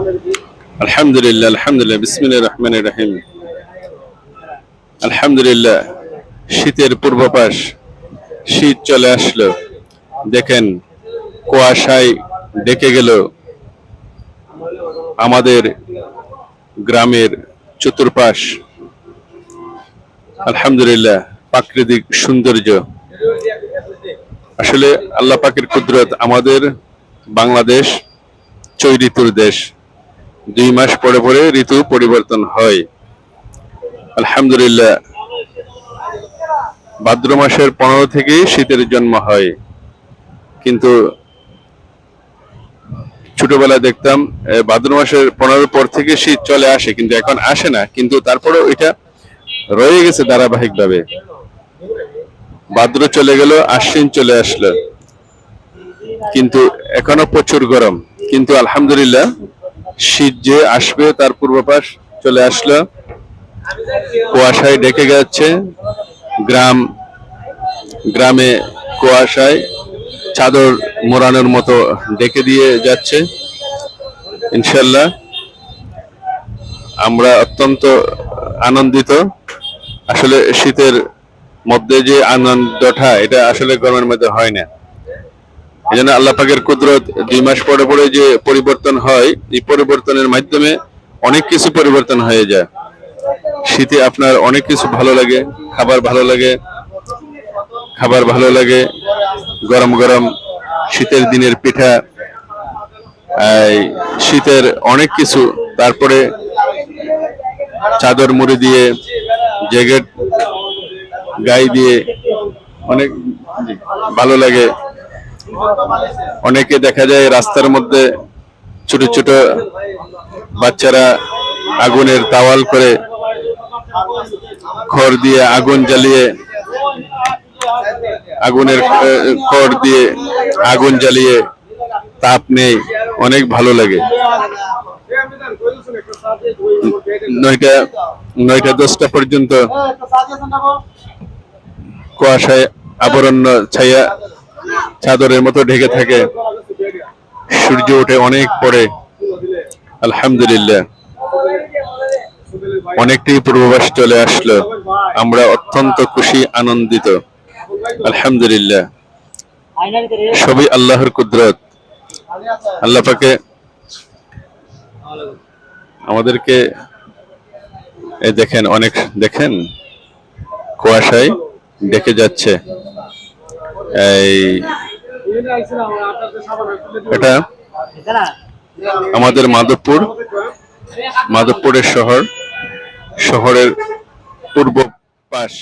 আলহামদুলিল্লাহ আলহামদুলিল্লাহ, বিসমিল্লাহির রহমানির রহিম। আলহামদুলিল্লাহ, শীতের পূর্বপাশ শীত চলে আসলো। দেখেন, কুয়াশায় ডেকে গেল আমাদের গ্রামের চতুর্পাশ। আলহামদুলিল্লাহ, প্রাকৃতিক সৌন্দর্য। আসলে আল্লাহ পাকের কুদরত আমাদের বাংলাদেশ চৈ ঋতুর দেশ। দুই মাস পরে পরে ঋতু পরিবর্তন হয়। আলহামদুলিল্লাহ, ভাদ্র মাসের পনেরো থেকে শীতের জন্ম হয়। কিন্তু ছোটবেলায় দেখতাম ভাদ্র মাসের পনেরো পর থেকে শীত চলে আসে, কিন্তু এখন আসে না। কিন্তু তারপরেও এটা রয়ে গেছে ধারাবাহিক ভাবে ভাদ্র চলে গেল, আশ্বিন চলে আসলো। কিন্তু এখনও প্রচুর গরম। কিন্তু আলহামদুলিল্লাহ শীত যে আসবে তার পূর্বাভাস চলে আসলো। কুয়াশায় ডেকে যাচ্ছে গ্রাম, গ্রামে কুয়াশায় চাদর মোড়ানোর মতো ডেকে দিয়ে যাচ্ছে। ইনশাল্লাহ আমরা অত্যন্ত আনন্দিত। আসলে শীতের মধ্যে যে আনন্দটা, এটা আসলে গরমের মধ্যে হয় না। এই জন্য আল্লাহ পাকের কুদরত দুই মাস পরে পরে যে পরিবর্তন হয়, এই পরিবর্তনের মাধ্যমে অনেক কিছু পরিবর্তন হয়ে যায়। শীতে আপনার অনেক কিছু ভালো লাগে, খাবার ভালো লাগে, খাবার ভালো লাগে, গরম গরম শীতের দিনের পিঠা শীতের অনেক কিছু, তারপরে চাদর মুড়ি দিয়ে, জ্যাকেট, গায়ে দিয়ে অনেক ভালো লাগে। অনেকে দেখা যায় রাস্তার মধ্যে ছোট ছোট বাচ্চারা আগুনের তাওয়াল করে খড় দিয়ে আগুন জ্বালিয়ে, আগুনের খড় দিয়ে আগুন জ্বালিয়ে তাপ নেই অনেক ভালো লাগে। নয়টা নয়টা দশটা পর্যন্ত কুয়াশায় আবরণ্য ছায়া চাদরের মতো ঢেকে থাকে। সূর্য ওঠে অনেক পরে। আলহামদুলিল্লাহ। অনেকটি পূর্বাভাস চলে আসলো। আমরা অত্যন্ত খুশি, আনন্দিত। আলহামদুলিল্লাহ। সবই আল্লাহর কুদরত। আল্লাহ পাকে আমাদেরকে দেখেন, অনেক দেখেন, কুয়াশায় ডেকে যাচ্ছে। এই এটা আমাদের মাধবপুর মাধবপুরের শহর শহরের পূর্ব পাশ।